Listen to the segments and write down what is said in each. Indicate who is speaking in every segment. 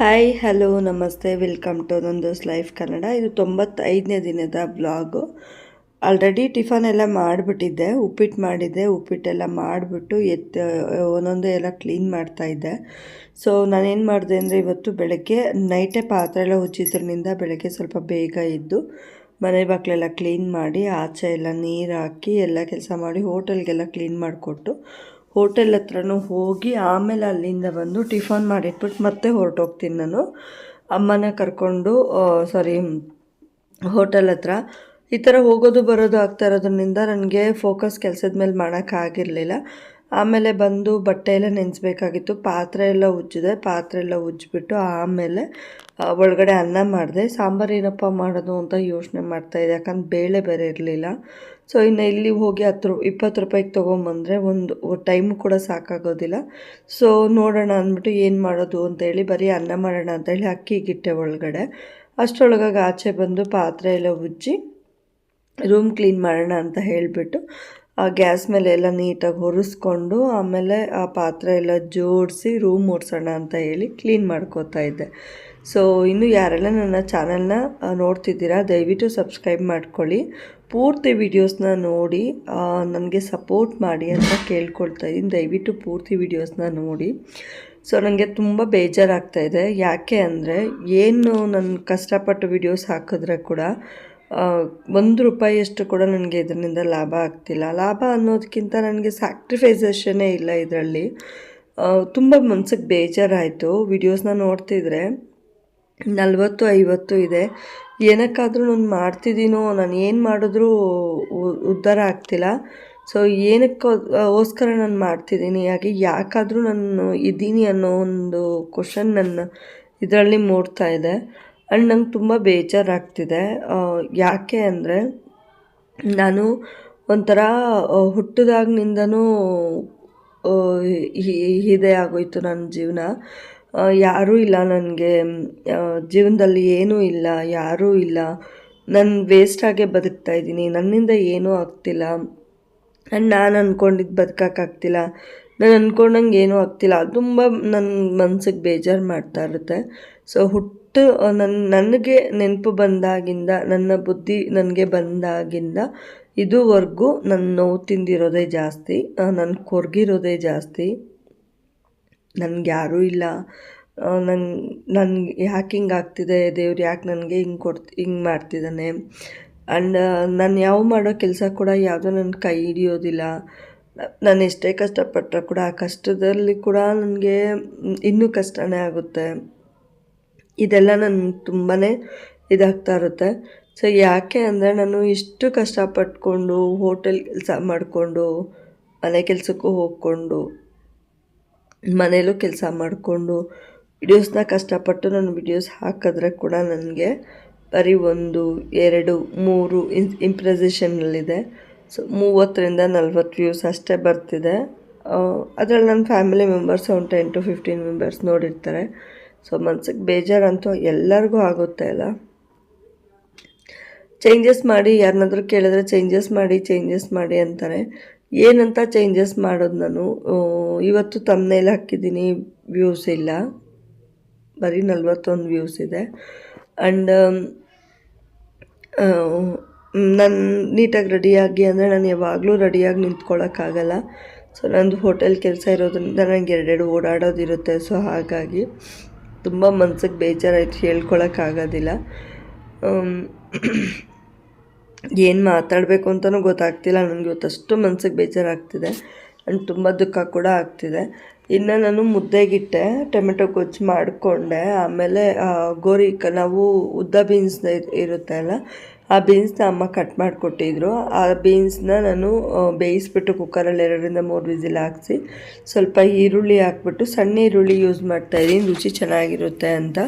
Speaker 1: Hi hello ನಮಸ್ತೆ welcome to Nando's life Kannada ಇದು ತೊಂಬತ್ತೈದನೇ ದಿನದ ಬ್ಲಾಗು ಆಲ್ರೆಡಿ ಟಿಫನ್ ಎಲ್ಲ ಮಾಡಿಬಿಟ್ಟಿದ್ದೆ ಉಪ್ಪಿಟ್ಟು ಮಾಡಿದ್ದೆ ಉಪ್ಪಿಟ್ಟೆಲ್ಲ ಮಾಡಿಬಿಟ್ಟು ಎತ್ತು ಒಂದೊಂದೇ ಎಲ್ಲ ಕ್ಲೀನ್ ಮಾಡ್ತಾಯಿದ್ದೆ ಸೊ ನಾನೇನು ಮಾಡಿದೆ ಅಂದರೆ ಇವತ್ತು ಬೆಳಗ್ಗೆ ನೈಟೇ ಪಾತ್ರೆ ಎಲ್ಲ ಬೆಳಗ್ಗೆ ಸ್ವಲ್ಪ ಬೇಗ ಇದ್ದು ಮನೆ ಬಾಗಿಲೆಲ್ಲ ಕ್ಲೀನ್ ಮಾಡಿ, ಆಚೆ ಎಲ್ಲ ನೀರು ಹಾಕಿ ಎಲ್ಲ ಕೆಲಸ ಮಾಡಿ ಹೋಟೆಲ್ಗೆಲ್ಲ ಕ್ಲೀನ್ ಮಾಡಿಕೊಟ್ಟು ಹೋಟೆಲ್ ಹತ್ರನೂ ಹೋಗಿ ಆಮೇಲೆ ಅಲ್ಲಿಂದ ಬಂದು ಟಿಫನ್ ಮಾಡಿಟ್ಬಿಟ್ಟು ಮತ್ತೆ ಹೊರಟೋಗ್ತೀನಿ ನಾನು. ಅಮ್ಮನ ಕರ್ಕೊಂಡು ಸಾರಿ ಹೋಟೆಲ್ ಹತ್ರ. ಈ ಥರ ಹೋಗೋದು ಬರೋದು ಆಗ್ತಾ ಇರೋದ್ರಿಂದ ನನಗೆ ಫೋಕಸ್ ಕೆಲಸದ ಮೇಲೆ ಮಾಡೋಕ್ಕಾಗಿರಲಿಲ್ಲ. ಆಮೇಲೆ ಬಂದು ಬಟ್ಟೆ ಎಲ್ಲ ನೆನೆಸ್ಬೇಕಾಗಿತ್ತು. ಪಾತ್ರೆ ಎಲ್ಲ ಉಜ್ಜಿದೆ. ಪಾತ್ರೆ ಎಲ್ಲ ಉಜ್ಜಿಬಿಟ್ಟು ಆಮೇಲೆ ಒಳಗಡೆ ಅನ್ನ ಮಾಡಿದೆ. ಸಾಂಬಾರು ಏನಪ್ಪ ಮಾಡೋದು ಅಂತ ಯೋಚನೆ ಮಾಡ್ತಾಯಿದ್ದೆ ಯಾಕಂದ್ರೆ ಬೇಳೆ ಬೇರೆ ಇರಲಿಲ್ಲ. ಸೊ, ಇನ್ನು ಇಲ್ಲಿ ಹೋಗಿ ಹತ್ತು ರೂ ಇಪ್ಪತ್ತು ರೂಪಾಯಿಗೆ ತೊಗೊಂಬಂದರೆ ಒಂದು ಟೈಮು ಕೂಡ ಸಾಕಾಗೋದಿಲ್ಲ. ಸೊ, ನೋಡೋಣ ಅಂದ್ಬಿಟ್ಟು ಏನು ಮಾಡೋದು ಅಂತೇಳಿ, ಬರೀ ಅನ್ನ ಮಾಡೋಣ ಅಂತೇಳಿ ಅಕ್ಕಿಗಿಟ್ಟೆ ಒಳಗಡೆ. ಅಷ್ಟರೊಳಗಾಗಿ ಆಚೆ ಬಂದು ಪಾತ್ರೆ ಎಲ್ಲ ಉಜ್ಜಿ, ರೂಮ್ ಕ್ಲೀನ್ ಮಾಡೋಣ ಅಂತ ಹೇಳಿಬಿಟ್ಟು ಆ ಗ್ಯಾಸ್ ಮೇಲೆ ಎಲ್ಲ ನೀಟಾಗಿ ಹೊರಿಸ್ಕೊಂಡು ಆಮೇಲೆ ಆ ಪಾತ್ರೆ ಎಲ್ಲ ಜೋಡಿಸಿ ರೂಮ್ ಓಡಿಸೋಣ ಅಂತ ಹೇಳಿ ಕ್ಲೀನ್ ಮಾಡ್ಕೋತಾ ಇದ್ದೆ. ಸೊ ಇನ್ನು ಯಾರೆಲ್ಲ ನನ್ನ ಚಾನಲ್ನ ನೋಡ್ತಿದ್ದೀರಾ, ದಯವಿಟ್ಟು ಸಬ್ಸ್ಕ್ರೈಬ್ ಮಾಡ್ಕೊಳ್ಳಿ. ಪೂರ್ತಿ ವೀಡಿಯೋಸ್ನ ನೋಡಿ ನನಗೆ ಸಪೋರ್ಟ್ ಮಾಡಿ ಅಂತ ಕೇಳ್ಕೊಳ್ತಾ ಇದ್ದೀನಿ. ದಯವಿಟ್ಟು ಪೂರ್ತಿ ವೀಡಿಯೋಸ್ನ ನೋಡಿ. ಸೊ ನನಗೆ ತುಂಬ ಬೇಜಾರಾಗ್ತಾ ಇದೆ. ಯಾಕೆ ಅಂದರೆ, ಏನು ನಾನು ಕಷ್ಟಪಟ್ಟು ವೀಡಿಯೋಸ್ ಹಾಕಿದ್ರೆ ಕೂಡ ಒಂದು ರೂಪಾಯಿಯಷ್ಟು ಕೂಡ ನನಗೆ ಇದರಿಂದ ಲಾಭ ಆಗ್ತಿಲ್ಲ. ಲಾಭ ಅನ್ನೋದಕ್ಕಿಂತ ನನಗೆ ಸ್ಯಾಕ್ರಿಫೈಸೇಷನ್ನೇ ಇಲ್ಲ ಇದರಲ್ಲಿ. ತುಂಬ ಮನ್ಸಿಗೆ ಬೇಜಾರಾಯಿತು. ವಿಡಿಯೋಸ್ನ ನೋಡ್ತಿದ್ರೆ ನಲವತ್ತು, ಐವತ್ತು ಇದೆ. ಏನಕ್ಕಾದರೂ ನಾನು ಮಾಡ್ತಿದ್ದೀನೋ ನಾನು ಏನು ಮಾಡಿದ್ರೂ ಉದ್ಧಾರ ಆಗ್ತಿಲ್ಲ. ಸೊ ಏನಕ್ಕೋಸ್ಕರ ನಾನು ಮಾಡ್ತಿದ್ದೀನಿ ಹಾಗೆ ಯಾಕಾದರೂ ನಾನು ಇದ್ದೀನಿ ಅನ್ನೋ ಒಂದು ಕ್ವಶನ್ ನನ್ನ ಇದರಲ್ಲಿ ಮೂಡ್ತಾ ಇದೆ. ಆ್ಯಂಡ್ ನಂಗೆ ತುಂಬ ಬೇಜಾರಾಗ್ತಿದೆ. ಯಾಕೆ ಅಂದರೆ ನಾನು ಒಂಥರ ಹುಟ್ಟಿದಾಗ್ನಿಂದನೂ ಹುಟ್ಟಿದಾಗಿನಿಂದನೂ ಆ, ಹಿ- ಇದೇ ಆಗೋಯ್ತು ನನ್ನ ಜೀವನ. ಯಾರೂ ಇಲ್ಲ ನನಗೆ. ಜೀವನದಲ್ಲಿ ಏನೂ ಇಲ್ಲ ಯಾರೂ ಇಲ್ಲ. ನಾನು ವೇಸ್ಟಾಗೇ ಬದುಕ್ತಾ ಇದ್ದೀನಿ. ನನ್ನಿಂದ ಏನೂ ಆಗ್ತಿಲ್ಲ. ಆ್ಯಂಡ್ ನಾನು ಅಂದ್ಕೊಂಡಿದ್ದು ಬದುಕೋಕ್ಕಾಗ್ತಿಲ್ಲ ನಾನು ಅಂದ್ಕೊಂಡಂಗೆ ಏನೂ ಆಗ್ತಿಲ್ಲ. ಅದು ತುಂಬ ನನ್ನ ಮನ್ಸಿಗೆ ಬೇಜಾರು ಮಾಡ್ತಾ ಇರುತ್ತೆ. ಸೊ ಹುಟ್ಟು ನನ್ನ ನನಗೆ ನೆನಪು ಬಂದಾಗಿಂದ, ನನ್ನ ಬುದ್ಧಿ ನನಗೆ ಬಂದಾಗಿಂದ ಇದುವರೆಗೂ ನನ್ನ ನೋವು ತಿಂದಿರೋದೇ ಜಾಸ್ತಿ ನನ್ನ ಕೊರ್ಗಿರೋದೇ ಜಾಸ್ತಿ. ನನಗೆ ಯಾರೂ ಇಲ್ಲ ನನ್ನ ನನಗೆ ಯಾಕೆ ಹಿಂಗೆ ಆಗ್ತಿದೆ ದೇವ್ರು ಯಾಕೆ ನನಗೆ ಹಿಂಗೆ ಕೊಡ್ತಿ, ಹಿಂಗೆ ಮಾಡ್ತಿದ್ದಾನೆ ಆ್ಯಂಡ್ ನಾನು ಯಾವ ಮಾಡೋ ಕೆಲಸ ಕೂಡ ಯಾವುದೋ ನನ್ನ ಕೈ ಹಿಡಿಯೋದಿಲ್ಲ. ನಾನು ಎಷ್ಟೇ ಕಷ್ಟಪಟ್ಟರೆ ಕೂಡ ಆ ಕಷ್ಟದಲ್ಲಿ ಕೂಡ ನನಗೆ, ಇನ್ನೂ ಕಷ್ಟನೇ ಆಗುತ್ತೆ. ಇದೆಲ್ಲ ನನ್ಗೆ ತುಂಬಾ ಇದಾಗ್ತಾ ಇರುತ್ತೆ. ಸೊ ಯಾಕೆ ಅಂದರೆ ನಾನು ಇಷ್ಟು ಕಷ್ಟಪಟ್ಕೊಂಡು ಹೋಟೆಲ್ ಕೆಲಸ ಮಾಡಿಕೊಂಡು, ಮನೆ ಕೆಲಸಕ್ಕೂ ಹೋಗ್ಕೊಂಡು, ಮನೇಲೂ ಕೆಲಸ ಮಾಡಿಕೊಂಡು ವಿಡಿಯೋಸ್ನ ಕಷ್ಟಪಟ್ಟು ನಾನು ವಿಡಿಯೋಸ್ ಹಾಕಿದ್ರೆ ಕೂಡ ನನಗೆ ಬರೀ ಒಂದು ಎರಡು, ಮೂರು ಇನ್ ಇಂಪ್ರೆಸೇಷನಲ್ಲಿದೆ ಸೊ ಮೂವತ್ತರಿಂದ ನಲ್ವತ್ತು ವ್ಯೂಸ್ ಅಷ್ಟೇ ಬರ್ತಿದೆ. ಅದರಲ್ಲಿ ನನ್ನ ಫ್ಯಾಮಿಲಿ ಮೆಂಬರ್ಸ್ ಒಂದು ಟೆನ್ ಟು ಫಿಫ್ಟೀನ್ ಮೆಂಬರ್ಸ್ ನೋಡಿರ್ತಾರೆ. ಸೊ ಮನ್ಸಿಗೆ ಬೇಜಾರಂತೂ ಎಲ್ಲರಿಗೂ ಆಗುತ್ತೆ ಅಲ್ಲ? ಚೇಂಜಸ್ ಮಾಡಿ ಯಾರನ್ನಾದ್ರೂ ಕೇಳಿದ್ರೆ ಚೇಂಜಸ್ ಮಾಡಿ ಚೇಂಜಸ್ ಮಾಡಿ ಅಂತಾರೆ. ಏನಂತ ಚೇಂಜಸ್ ಮಾಡೋದು ನಾನು? ಇವತ್ತು ತಮ್ಮನೇಲಿ ಹಾಕಿದ್ದೀನಿ ವ್ಯೂಸ್ ಇಲ್ಲ. ಬರೀ ನಲ್ವತ್ತೊಂದು ವ್ಯೂಸ್ ಇದೆ. ಆ್ಯಂಡ್ ನಾನು ನೀಟಾಗಿ ರೆಡಿಯಾಗಿ ಅಂದರೆ ನಾನು ಯಾವಾಗಲೂ ರೆಡಿಯಾಗಿ ನಿಂತ್ಕೊಳ್ಳೋಕ್ಕಾಗಲ್ಲ ಸೊ ನಂದು ಹೋಟೆಲ್ ಕೆಲಸ ಇರೋದ್ರಿಂದ ನನಗೆ ಎರಡೆರಡು ಓಡಾಡೋದಿರುತ್ತೆ. ಸೊ ಹಾಗಾಗಿ ತುಂಬ ಮನ್ಸಿಗೆ ಬೇಜಾರಾಯ್ತು ಹೇಳ್ಕೊಳಕ್ಕಾಗೋದಿಲ್ಲ ಏನು ಮಾತಾಡಬೇಕು ಅಂತಲೂ ಗೊತ್ತಾಗ್ತಿಲ್ಲ. ನನಗೆ ಇವತ್ತಷ್ಟು ಮನ್ಸಿಗೆ ಬೇಜಾರಾಗ್ತಿದೆ. ಆ್ಯಂಡ್ ತುಂಬ ದುಃಖ ಕೂಡ ಆಗ್ತಿದೆ. ಇನ್ನು ನಾನು ಮುದ್ದೆಗಿಟ್ಟೆ, ಟೊಮೆಟೊ ಗೊಜ್ಜು ಮಾಡಿಕೊಂಡೆ. ಆಮೇಲೆ ಗೋರಿ ನಾವು ಉದ್ದ ಬೀನ್ಸ್ ಇರುತ್ತೆ ಅಲ್ಲ ಆ ಬೀನ್ಸ್ನ ಅಮ್ಮ ಕಟ್ ಮಾಡಿಕೊಟ್ಟಿದ್ರು. ಆ ಬೀನ್ಸ್ನ ನಾನು ಬೇಯಿಸ್ಬಿಟ್ಟು ಕುಕ್ಕರಲ್ಲಿ ಎರಡರಿಂದ ಮೂರು ವಿಸಿಲ್ ಹಾಕಿಸಿ, ಸ್ವಲ್ಪ ಈರುಳ್ಳಿ ಹಾಕ್ಬಿಟ್ಟು, ಸಣ್ಣ ಈರುಳ್ಳಿ ಯೂಸ್ ಮಾಡ್ತಾಯಿದ್ದೀನಿ ರುಚಿ ಚೆನ್ನಾಗಿರುತ್ತೆ ಅಂತ.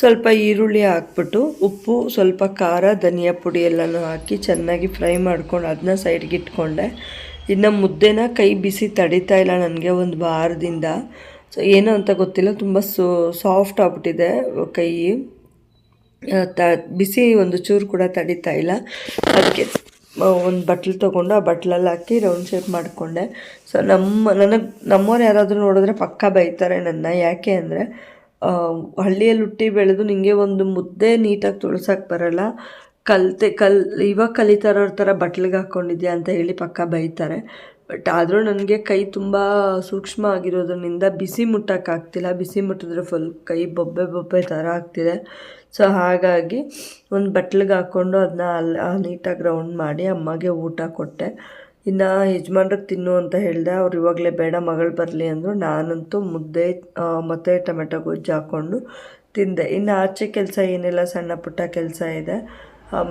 Speaker 1: ಸ್ವಲ್ಪ ಈರುಳ್ಳಿ ಹಾಕ್ಬಿಟ್ಟು, ಉಪ್ಪು, ಸ್ವಲ್ಪ ಖಾರ, ಧನಿಯಾ ಪುಡಿ ಎಲ್ಲನೂ ಹಾಕಿ ಚೆನ್ನಾಗಿ ಫ್ರೈ ಮಾಡ್ಕೊಂಡು ಅದನ್ನ ಸೈಡ್ಗೆ ಇಟ್ಕೊಂಡೆ. ಇನ್ನು ಮುದ್ದೆನ ಕೈ ಬಿಸಿ ತಡಿತಾ ಇಲ್ಲ ನನಗೆ ಒಂದು ವಾರದಿಂದ. ಸೊ ಏನು ಅಂತ ಗೊತ್ತಿಲ್ಲ, ತುಂಬ ಸಾಫ್ಟ್ ಆಗ್ಬಿಟ್ಟಿದೆ ಕೈ. ತ, ಬಿಸಿ ಒಂದು ಚೂರು ಕೂಡ ತಡಿತಾ ಇಲ್ಲ. ಅದಕ್ಕೆ ಒಂದು ಬಟ್ಲು ತೊಗೊಂಡು ಆ ಬಟ್ಲಲ್ಲಿ ಹಾಕಿ ರೌಂಡ್ ಶೇಪ್ ಮಾಡಿಕೊಂಡೆ. ಸೊ, ನಮ್ಮ, ನನಗೆ, ನಮ್ಮವ್ರು ಯಾರಾದರೂ ನೋಡಿದ್ರೆ ಪಕ್ಕ ಬೈತಾರೆ ನನ್ನ. ಯಾಕೆ ಅಂದರೆ ಹಳ್ಳಿಯಲ್ಲಿ ಹುಟ್ಟಿ ಬೆಳೆದು ನಿಮಗೆ ಒಂದು ಮುದ್ದೆ ನೀಟಾಗಿ ತುಳ್ಸಕ್ಕೆ ಬರಲ್ಲ. ಕಲ್ತೆ, ಕಲ್, ಇವಾಗ ಕಲಿತಾರೋರ ಥರ ಬಟ್ಲಿಗೆ ಹಾಕ್ಕೊಂಡಿದ್ಯಾ ಅಂತ ಹೇಳಿ ಪಕ್ಕ ಬೈತಾರೆ. ಬಟ್ ಆದರೂ ನನಗೆ ಕೈ ತುಂಬ ಸೂಕ್ಷ್ಮ ಆಗಿರೋದ್ರಿಂದ ಬಿಸಿ ಮುಟ್ಟೋಕ್ಕಾಗ್ತಿಲ್ಲ ಬಿಸಿ ಮುಟ್ಟಿದ್ರೆ ಫುಲ್ ಕೈ ಬೊಬ್ಬೆ ಬೊಬ್ಬೆ ಥರ ಆಗ್ತಿದೆ. ಸೊ ಹಾಗಾಗಿ ಒಂದು ಬಟ್ಲಿಗೆ ಹಾಕ್ಕೊಂಡು ಅದನ್ನ ಅಲ್ಲಿ ನೀಟಾಗಿ ರೌಂಡ್ ಮಾಡಿ ಅಮ್ಮಗೆ ಊಟ ಕೊಟ್ಟೆ. ಇನ್ನು ಯಜಮಾನ್ರಿಗೆ ತಿನ್ನು ಅಂತ ಹೇಳಿದೆ. ಅವ್ರು ಇವಾಗಲೇ ಬೇಡ ಮಗಳು ಬರಲಿ ಅಂದರು. ನಾನಂತೂ ಮುದ್ದೆ ಮತ್ತೆ ಟೊಮೆಟೊ ಗೊಜ್ಜು ಹಾಕ್ಕೊಂಡು ತಿಂದೆ. ಇನ್ನು ಆಚೆ ಕೆಲಸ ಏನಿಲ್ಲ. ಸಣ್ಣ ಪುಟ್ಟ ಕೆಲಸ ಇದೆ.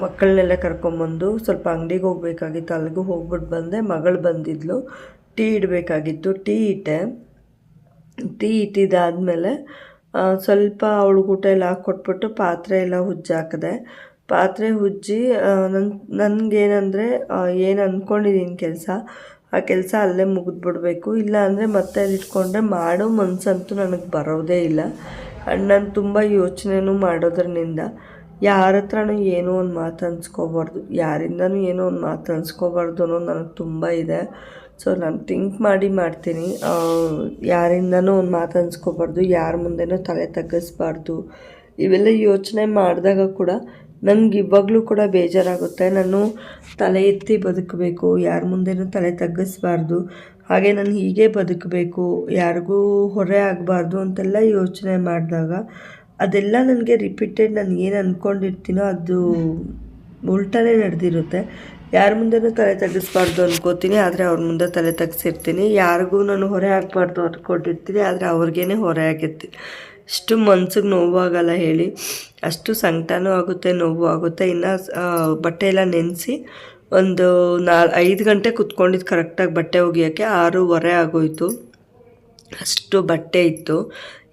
Speaker 1: ಮಕ್ಕಳನ್ನೆಲ್ಲ ಕರ್ಕೊಂಬಂದು ಸ್ವಲ್ಪ ಅಂಗಡಿಗೆ ಹೋಗ್ಬೇಕಾಗಿತ್ತು. ಅಲ್ಲಿಗೂ ಹೋಗ್ಬಿಟ್ಟು ಬಂದೆ. ಮಗಳು ಬಂದಿದ್ಲು. ಟೀ ಇಡಬೇಕಾಗಿತ್ತು. ಟೀ ಇಟ್ಟೆ. ಟೀ ಇಟ್ಟಿದ್ದಾದಮೇಲೆ ಸ್ವಲ್ಪ ಅವಳಿಗೆ ಊಟ ಎಲ್ಲ ಹಾಕ್ಕೊಟ್ಬಿಟ್ಟು ಪಾತ್ರೆ ಎಲ್ಲ ಉಜ್ಜಾಕಿದೆ ಪಾತ್ರೆ ಉಜ್ಜಿ ನನ್ನ ನನಗೇನಂದರೆ ಏನು ಅಂದ್ಕೊಂಡಿದ್ದೀನಿ ಕೆಲಸ, ಆ ಕೆಲಸ ಅಲ್ಲೇ ಮುಗಿದ್ಬಿಡ್ಬೇಕು. ಇಲ್ಲ ಅಂದರೆ ಮತ್ತೆ ಅಲ್ಲಿ ಇಟ್ಕೊಂಡ್ರೆ ಮಾಡೋ ಮನಸ್ಸಂತೂ ನನಗೆ ಬರೋದೇ ಇಲ್ಲ. ನಾನು ತುಂಬ ಯೋಚನೆನೂ ಮಾಡೋದ್ರಿಂದ ಯಾರ ಹತ್ರನೂ ಏನೋ ಒಂದು ಮಾತು ಅನ್ಸ್ಕೋಬಾರ್ದು. ಯಾರಿಂದನೂ ಏನೋ ಒಂದು ಮಾತು ಅನ್ಸ್ಕೋಬಾರ್ದು ಅನ್ನೋದು ನನಗೆ ತುಂಬ ಇದೆ. ಸೊ ನಾನು ಥಿಂಕ್ ಮಾಡಿ ಮಾಡ್ತೀನಿ. ಯಾರಿಂದನೂ ಒಂದು ಮಾತು ಅನ್ಸ್ಕೋಬಾರ್ದು. ಯಾರ ಮುಂದೆನೂ ತಲೆ ತಗ್ಗಿಸ್ಬಾರ್ದು. ಇವೆಲ್ಲ ಯೋಚನೆ ಮಾಡಿದಾಗ ಕೂಡ ನನಗೆ ಇವಾಗಲೂ ಕೂಡ ಬೇಜಾರಾಗುತ್ತೆ. ನಾನು ತಲೆ ಎತ್ತಿ ಬದುಕಬೇಕು. ಯಾರ ಮುಂದೆನೂ ತಲೆ ತಗ್ಗಿಸ್ಬಾರ್ದು. ಹಾಗೆ ನಾನು ಹೀಗೆ ಬದುಕಬೇಕು. ಯಾರಿಗೂ ಹೊರೆ ಆಗಬಾರ್ದು ಅಂತೆಲ್ಲ ಯೋಚನೆ ಮಾಡಿದಾಗ ಅದೆಲ್ಲ ನನಗೆ ರಿಪೀಟೆಡ್ ನಾನು ಏನು ಅಂದ್ಕೊಂಡಿರ್ತೀನೋ ಅದು ಉಲ್ಟಾನೇ ನಡೆದಿರುತ್ತೆ. ಯಾರ ಮುಂದೆನೂ ತಲೆ ತಗ್ಗಿಸ್ಬಾರ್ದು ಅನ್ಕೋತೀನಿ, ಆದರೆ ಅವ್ರ ಮುಂದೆ ತಲೆ ತಗ್ಸಿರ್ತೀನಿ. ಯಾರಿಗೂ ನಾನು ಹೊರೆ ಹಾಕ್ಬಾರ್ದು ಅಂದ್ಕೊಂಡಿರ್ತೀನಿ ಆದರೆ ಅವ್ರಿಗೇ ಹೊರೆ ಆಗಿರ್ತೀನಿ ಅಷ್ಟು ಮನ್ಸಿಗೆ ನೋವಾಗಲ್ಲ ಹೇಳಿ. ಅಷ್ಟು ಸಂಕಟನೂ ಆಗುತ್ತೆ, ನೋವು ಆಗುತ್ತೆ. ಇನ್ನು ಬಟ್ಟೆ ಎಲ್ಲ ನೆನೆಸಿ ಒಂದು ನಾಲ್ ಐದು ಗಂಟೆ ಕುತ್ಕೊಂಡಿದ್ದು ಕರೆಕ್ಟಾಗಿ ಬಟ್ಟೆ ಒಗಿಯೋಕ್ಕೆ ಆರೂವರೆ ಆಗೋಯ್ತು. ಅಷ್ಟು ಬಟ್ಟೆ ಇತ್ತು.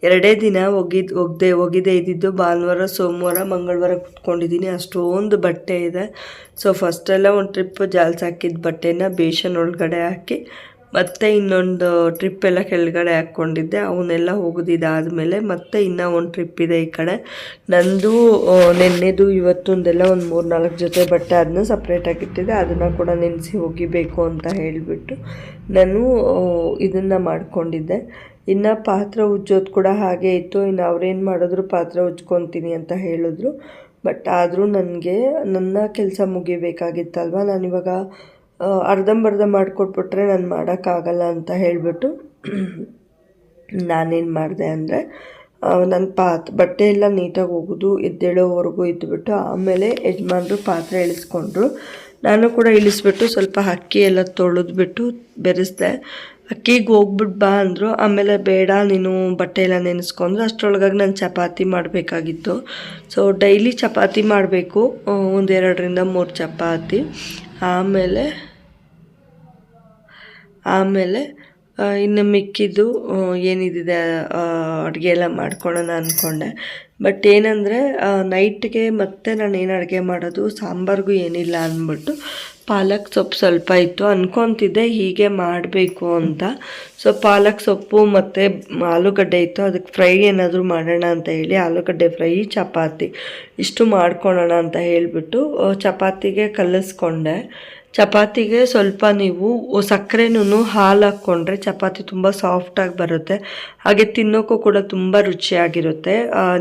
Speaker 1: ಎರಡೇ ದಿನ ಒಗಿದ್ ಒಗ್ದೆ ಒಗಿದೆ ಇದ್ದಿದ್ದು ಭಾನುವಾರ, ಸೋಮವಾರ, ಮಂಗಳವಾರ ಕುತ್ಕೊಂಡಿದ್ದೀನಿ. ಅಷ್ಟೊಂದು ಬಟ್ಟೆ ಇದೆ. ಸೊ ಫಸ್ಟೆಲ್ಲ ಒಂದು ಟ್ರಿಪ್ ಜಾಲ್ಸ್ ಹಾಕಿದ ಬಟ್ಟೆನ ಬೇಷನ್ ಒಳಗಡೆ ಹಾಕಿ, ಮತ್ತೆ ಇನ್ನೊಂದು ಟ್ರಿಪ್ ಎಲ್ಲ ಕೆಳಗಡೆ ಹಾಕ್ಕೊಂಡಿದ್ದೆ ಅವನ್ನೆಲ್ಲ ಹೋಗೋದಿದ್ದಾದಮೇಲೆ ಮತ್ತೆ ಇನ್ನೂ ಒಂದು ಟ್ರಿಪ್ ಇದೆ ಈ ಕಡೆ. ನಂದು ನೆನ್ನೆದು, ಇವತ್ತೊಂದೆಲ್ಲ ಒಂದು ಮೂರು ನಾಲ್ಕು ಜೊತೆ ಬಟ್ಟೆ ಅದನ್ನ ಸಪ್ರೇಟಾಗಿ ಇಟ್ಟಿದ್ದೆ. ಅದನ್ನು ಕೂಡ ನೆನೆಸಿ ಒಗಿಬೇಕು ಅಂತ ಹೇಳಿಬಿಟ್ಟು ನಾನು ಇದನ್ನು ಮಾಡ್ಕೊಂಡಿದ್ದೆ. ಇನ್ನು ಪಾತ್ರೆ ಉಜ್ಜೋದು ಕೂಡ ಹಾಗೆ ಇತ್ತು. ಇನ್ನು ಅವ್ರೇನು ಮಾಡಿದ್ರು ಪಾತ್ರೆ ಉಜ್ಕೊತೀನಿ ಅಂತ ಹೇಳಿದ್ರು. ಬಟ್ ಆದರೂ ನನಗೆ, ನನ್ನ ಕೆಲಸ ಮುಗಿಬೇಕಾಗಿತ್ತಲ್ವ? ನಾನಿವಾಗ ಅರ್ಧಂಬರ್ಧ ಮಾಡಿಕೊಟ್ಬಿಟ್ರೆ ನಾನು ಮಾಡೋಕ್ಕಾಗಲ್ಲ ಅಂತ ಹೇಳಿಬಿಟ್ಟು ನಾನೇನು ಮಾಡಿದೆ ಅಂದರೆ ನನ್ನ ಪಾತ್, ಬಟ್ಟೆ ಎಲ್ಲ ನೀಟಾಗಿ ಒಗೆದು ಎದ್ದೇಳೋವರೆಗೂ ಇದ್ದುಬಿಟ್ಟು ಆಮೇಲೆ ಯಜಮಾನ್ರು ಪಾತ್ರೆ ಇಳಿಸ್ಕೊಂಡ್ರು. ನಾನು ಕೂಡ ಇಳಿಸ್ಬಿಟ್ಟು ಸ್ವಲ್ಪ ಅಕ್ಕಿ ಎಲ್ಲ ತೊಳೆದ್ಬಿಟ್ಟು ಬೆರೆಸ್ದೆ. ಅಕ್ಕಿಗೆ ಹೋಗ್ಬಿಟ್ಟು ಬಾ ಅಂದರು, ಆಮೇಲೆ ಬೇಡ, ನೀನು ಬಟ್ಟೆ ಎಲ್ಲ ನೆನೆಸ್ಕೊಂಡ್ರು, ಅಷ್ಟರೊಳಗಾಗಿ ನಾನು ಚಪಾತಿ ಮಾಡಬೇಕಾಗಿತ್ತು. ಸೊ ಡೈಲಿ ಚಪಾತಿ ಮಾಡಬೇಕು ಒಂದೆರಡರಿಂದ ಮೂರು ಚಪಾತಿ. ಆಮೇಲೆ ಆಮೇಲೆ ಇನ್ನು ಮಿಕ್ಕಿದ್ದು ಏನಿದಿದೆ ಏನಿದೆ ಅಡುಗೆ ಎಲ್ಲ ಮಾಡ್ಕೊಳ್ಳೋಣ ಅಂದ್ಕೊಂಡೆ ಬಟ್ ಏನಂದರೆ ನೈಟ್ಗೆ ಮತ್ತೆ ನಾನು ಏನು ಅಡುಗೆ ಮಾಡೋದು, ಸಾಂಬಾರಿಗೂ ಏನಿಲ್ಲ ಅಂದ್ಬಿಟ್ಟು ಪಾಲಕ್ ಸೊಪ್ಪು ಸ್ವಲ್ಪ ಇತ್ತು ಅನ್ಕೊತಿದ್ದೆ, ಹೀಗೆ ಮಾಡಬೇಕು ಅಂತ. ಸೊ ಪಾಲಕ್ ಸೊಪ್ಪು ಮತ್ತು ಆಲೂಗಡ್ಡೆ ಇತ್ತು, ಅದಕ್ಕೆ ಫ್ರೈ ಏನಾದರೂ ಮಾಡೋಣ ಅಂತ ಹೇಳಿ ಆಲೂಗಡ್ಡೆ ಫ್ರೈ, ಚಪಾತಿ. ಇಷ್ಟು ಮಾಡ್ಕೊಳ್ಳೋಣ ಅಂತ ಹೇಳಿಬಿಟ್ಟು ಚಪಾತಿಗೆ ಕಲಿಸ್ಕೊಂಡೆ. ಚಪಾತಿಗೆ ಸ್ವಲ್ಪ ನೀವು ಸಕ್ಕರೆನೂ ಹಾಲು ಹಾಕ್ಕೊಂಡ್ರೆ ಚಪಾತಿ ತುಂಬ ಸಾಫ್ಟಾಗಿ ಬರುತ್ತೆ. ಹಾಗೆ ತಿನ್ನೋಕ್ಕೂ ಕೂಡ ತುಂಬ ರುಚಿಯಾಗಿರುತ್ತೆ.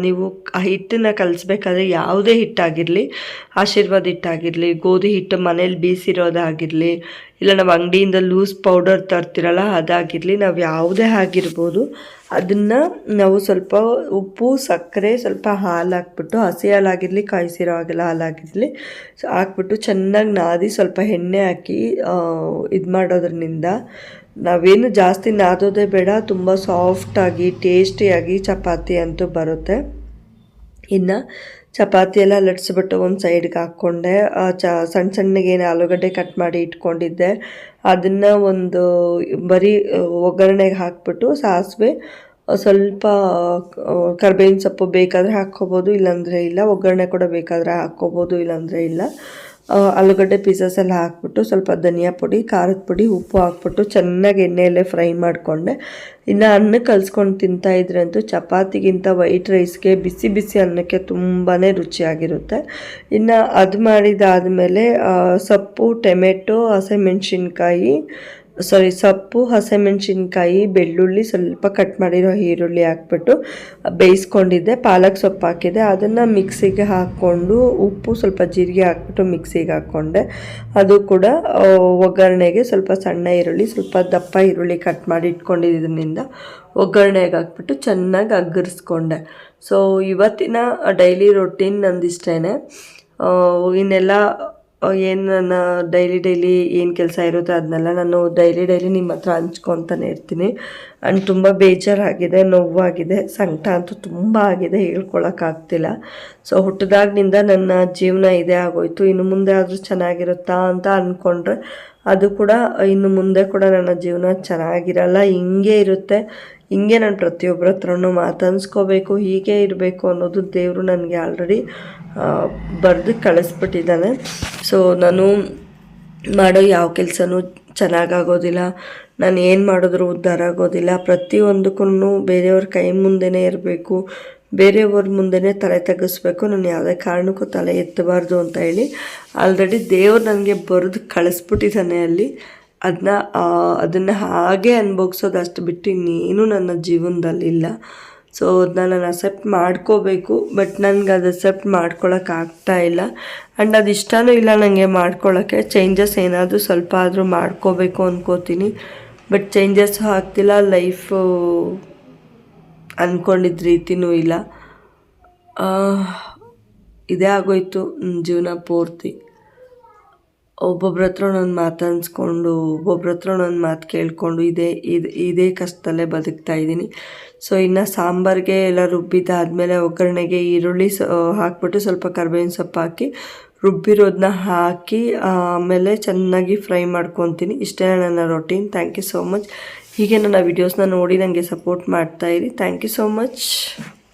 Speaker 1: ನೀವು ಹಿಟ್ಟನ್ನು ಕಲಿಸ್ಬೇಕಾದ್ರೆ ಯಾವುದೇ ಹಿಟ್ಟಾಗಿರಲಿ, ಆಶೀರ್ವಾದ ಹಿಟ್ಟಾಗಿರಲಿ, ಗೋಧಿ ಹಿಟ್ಟು ಮನೇಲಿ ಬೀಸಿರೋದಾಗಿರಲಿ ಇಲ್ಲ, ನಾವು ಅಂಗಡಿಯಿಂದ ಲೂಸ್ ಪೌಡರ್ ತರ್ತಿರಲ್ಲ, ಅದಾಗಿರಲಿ, ನಾವು ಯಾವುದೇ ಆಗಿರ್ಬೋದು, ಅದನ್ನು ನಾವು ಸ್ವಲ್ಪ ಉಪ್ಪು, ಸಕ್ಕರೆ, ಸ್ವಲ್ಪ ಹಾಲು ಹಾಕ್ಬಿಟ್ಟು, ಹಸಿ ಹಾಲಾಗಿರಲಿ ಕಾಯಿಸಿರೋ ಹಾಗೆಲ್ಲ ಹಾಲಾಗಿರಲಿ ಸೊ ಹಾಕ್ಬಿಟ್ಟು ಚೆನ್ನಾಗಿ ನಾದಿ ಸ್ವಲ್ಪ ಎಣ್ಣೆ ಹಾಕಿ ಇದು ಮಾಡೋದ್ರಿಂದ ನಾವೇನು ಜಾಸ್ತಿ ನಾದೋದೇ ಬೇಡ, ತುಂಬ ಸಾಫ್ಟಾಗಿ ಟೇಸ್ಟಿಯಾಗಿ ಚಪಾತಿ ಅಂತೂ ಬರುತ್ತೆ. ಇನ್ನು ಚಪಾತಿ ಎಲ್ಲ ಲಟ್ಸ್ಬಿಟ್ಟು ಒಂದು ಸೈಡ್ಗೆ ಹಾಕ್ಕೊಂಡೆ. ಚ ಸಣ್ಣ ಸಣ್ಣಗೇನು ಆಲೂಗಡ್ಡೆ ಕಟ್ ಮಾಡಿ ಇಟ್ಕೊಂಡಿದ್ದೆ. ಅದನ್ನು ಒಂದು ಬರೀ ಒಗ್ಗರಣೆಗೆ ಹಾಕ್ಬಿಟ್ಟು ಸಾಸಿವೆ ಸ್ವಲ್ಪ ಕರ್ಬೇವಿನ ಸೊಪ್ಪು ಬೇಕಾದರೆ ಹಾಕ್ಕೋಬೋದು, ಇಲ್ಲಾಂದರೆ ಇಲ್ಲ. ಒಗ್ಗರಣೆ ಕೂಡ ಬೇಕಾದರೆ ಹಾಕ್ಕೋಬೋದು, ಇಲ್ಲಾಂದರೆ ಇಲ್ಲ. ಆಲೂಗಡ್ಡೆ ಪೀಸಸ್ ಎಲ್ಲ ಹಾಕ್ಬಿಟ್ಟು ಸ್ವಲ್ಪ ಧನಿಯಾ ಪುಡಿ, ಖಾರದ ಪುಡಿ, ಉಪ್ಪು ಹಾಕ್ಬಿಟ್ಟು ಚೆನ್ನಾಗಿ ಎಣ್ಣೆಯಲ್ಲೇ ಫ್ರೈ ಮಾಡಿಕೊಂಡೆ. ಇನ್ನು ಅನ್ನ ಕಲಿಸ್ಕೊಂಡು ತಿಂತಾ ಅಂತೂ ಚಪಾತಿಗಿಂತ ವೈಟ್ ರೈಸ್ಗೆ ಬಿಸಿ ಬಿಸಿ ಅನ್ನಕ್ಕೆ ತುಂಬಾ ರುಚಿಯಾಗಿರುತ್ತೆ. ಇನ್ನು ಅದು ಮಾಡಿದಾದಮೇಲೆ ಸೊಪ್ಪು, ಟೊಮೆಟೊ, ಹಸಿಮೆಣ್ಸಿನ್ಕಾಯಿ ಸಾರಿ ಸೊಪ್ಪು, ಹಸಿಮೆಣಸಿನ್ಕಾಯಿ, ಬೆಳ್ಳುಳ್ಳಿ ಸ್ವಲ್ಪ ಕಟ್ ಮಾಡಿರೋ ಈರುಳ್ಳಿ ಹಾಕ್ಬಿಟ್ಟು ಬೇಯಿಸ್ಕೊಂಡಿದ್ದೆ. ಪಾಲಕ್ ಸೊಪ್ಪು ಹಾಕಿದೆ ಅದನ್ನು ಮಿಕ್ಸಿಗೆ ಹಾಕ್ಕೊಂಡು ಉಪ್ಪು ಸ್ವಲ್ಪ ಜೀರಿಗೆ ಹಾಕ್ಬಿಟ್ಟು ಮಿಕ್ಸಿಗೆ ಹಾಕ್ಕೊಂಡೆ. ಅದು ಕೂಡ ಒಗ್ಗರಣೆಗೆ ಸ್ವಲ್ಪ ಸಣ್ಣ ಈರುಳ್ಳಿ, ಸ್ವಲ್ಪ ದಪ್ಪ ಈರುಳ್ಳಿ ಕಟ್ ಮಾಡಿ ಇಟ್ಕೊಂಡಿದ್ದರಿಂದ ಒಗ್ಗರಣೆಗೆ ಹಾಕ್ಬಿಟ್ಟು ಚೆನ್ನಾಗಿ ಅಗ್ಗರಿಸ್ಕೊಂಡೆ ಸೊ ಇವತ್ತಿನ ಡೈಲಿ ರೊಟೀನ್ ನಂದಿಷ್ಟೇ ಇನ್ನೆಲ್ಲ ಏನು ನನ್ನ ಡೈಲಿ ಡೈಲಿ ಏನು ಕೆಲಸ ಇರುತ್ತೆ ಅದನ್ನೆಲ್ಲ ನಾನು ಡೈಲಿ ಡೈಲಿ ನಿಮ್ಮ ಹತ್ರ ಹಂಚ್ಕೊತಾನೆ ಇರ್ತೀನಿ. ಆ್ಯಂಡ್ ತುಂಬ ಬೇಜಾರಾಗಿದೆ, ನೋವಾಗಿದೆ, ಸಂಕಟ ಅಂತೂ ತುಂಬ ಆಗಿದೆ ಹೇಳ್ಕೊಳಕ್ಕಾಗ್ತಿಲ್ಲ ಸೊ ಹುಟ್ಟಿದಾಗಿನಿಂದ ನನ್ನ ಜೀವನ ಇದೇ ಆಗೋಯ್ತು. ಇನ್ನು ಮುಂದೆ ಆದರೂ ಚೆನ್ನಾಗಿರುತ್ತಾ ಅಂತ ಅಂದ್ಕೊಂಡ್ರೆ ಅದು ಕೂಡ ಇನ್ನು ಮುಂದೆ ಕೂಡ ನನ್ನ ಜೀವನ ಚೆನ್ನಾಗಿರಲ್ಲ, ಹಿಂಗೆ ಇರುತ್ತೆ. ಹಿಂಗೆ ನಾನು ಪ್ರತಿಯೊಬ್ಬರ ಹತ್ರನೂ ಮಾತನ್ಸ್ಕೋಬೇಕು ಹೀಗೆ ಇರಬೇಕು ಅನ್ನೋದು ದೇವರು ನನಗೆ ಆಲ್ರೆಡಿ ಬರೆದು ಕಳಿಸ್ಬಿಟ್ಟಿದ್ದಾನೆ. ಸೊ ನಾನು ಮಾಡೋ ಯಾವ ಕೆಲಸನೂ ಚೆನ್ನಾಗಾಗೋದಿಲ್ಲ. ನಾನು ಏನು ಮಾಡಿದ್ರೂ ಉದ್ಧಾರ ಆಗೋದಿಲ್ಲ. ಪ್ರತಿಯೊಂದಕ್ಕೂ ಬೇರೆಯವ್ರ ಕೈ ಮುಂದೆನೇ ಇರಬೇಕು. ಬೇರೆಯವ್ರ ಮುಂದೆನೇ ತಲೆ ತಗ್ಗಿಸ್ಬೇಕು. ನಾನು ಯಾವುದೇ ಕಾರಣಕ್ಕೂ ತಲೆ ಎತ್ತಬಾರ್ದು ಅಂತ ಹೇಳಿ ಆಲ್ರೆಡಿ ದೇವ್ರು ನನಗೆ ಬರೆದು ಕಳಿಸ್ಬಿಟ್ಟಿದ್ದಾನೆ ಅಲ್ಲಿ. ಅದನ್ನ ಅದನ್ನು ಹಾಗೆ ಅನ್ಭೋಗ್ಸೋದು ಅಷ್ಟು ಬಿಟ್ಟು ಇನ್ನೇನು ನನ್ನ ಜೀವನದಲ್ಲಿ ಇಲ್ಲ ಸೊ ಅದನ್ನ ನಾನು ಅಕ್ಸೆಪ್ಟ್ ಮಾಡ್ಕೋಬೇಕು ಬಟ್ ನನಗೆ ಅದು ಅಕ್ಸೆಪ್ಟ್ ಮಾಡ್ಕೊಳಕ್ಕೆ ಆಗ್ತಾ ಇಲ್ಲ. ಆ್ಯಂಡ್ ಅದು ಇಷ್ಟನೂ ಇಲ್ಲ ನನಗೆ ಮಾಡ್ಕೊಳ್ಳೋಕ್ಕೆ ಚೇಂಜಸ್ ಏನಾದರೂ ಸ್ವಲ್ಪ ಆದರೂ ಮಾಡ್ಕೋಬೇಕು ಅಂದ್ಕೋತೀನಿ ಬಟ್ ಚೇಂಜಸ್ ಆಗ್ತಿಲ್ಲ ಲೈಫು ಅಂದ್ಕೊಂಡಿದ್ದ ರೀತಿನೂ ಇಲ್ಲ. ಇದೇ ಆಗೋಯ್ತು ಜೀವನ ಪೂರ್ತಿ. ಒಬ್ಬೊಬ್ರ ಹತ್ರ ಒಂದೊಂದು ಮಾತು ಅನ್ಸ್ಕೊಂಡು, ಒಬ್ಬೊಬ್ರ ಹತ್ರ ಒಂದೊಂದು ಮಾತು ಕೇಳಿಕೊಂಡು ಇದೇ, ಇದು, ಇದೇ ಕಷ್ಟದಲ್ಲೇ ಬದುಕ್ತಾ ಇದ್ದೀನಿ. ಸೊ ಇನ್ನು ಸಾಂಬಾರಿಗೆ ಎಲ್ಲ ರುಬ್ಬಿದ್ದಾದಮೇಲೆ ಒಗ್ಗರಣೆಗೆ ಈರುಳ್ಳಿ ಸ ಹಾಕ್ಬಿಟ್ಟು ಸ್ವಲ್ಪ ಕರ್ಬೇವಿನ ಸೊಪ್ಪು ಹಾಕಿ ರುಬ್ಬಿರೋದನ್ನ ಹಾಕಿ, ಆಮೇಲೆ ಚೆನ್ನಾಗಿ ಫ್ರೈ ಮಾಡ್ಕೊತೀನಿ. ಇಷ್ಟೇ ನನ್ನ routine thank you so much ಹೀಗೆ ನನ್ನ ವೀಡಿಯೋಸ್ನ ನೋಡಿ ನನಗೆ ಸಪೋರ್ಟ್ ಮಾಡ್ತಾಯಿರಿ ಥ್ಯಾಂಕ್ ಯು ಸೋ ಮಚ್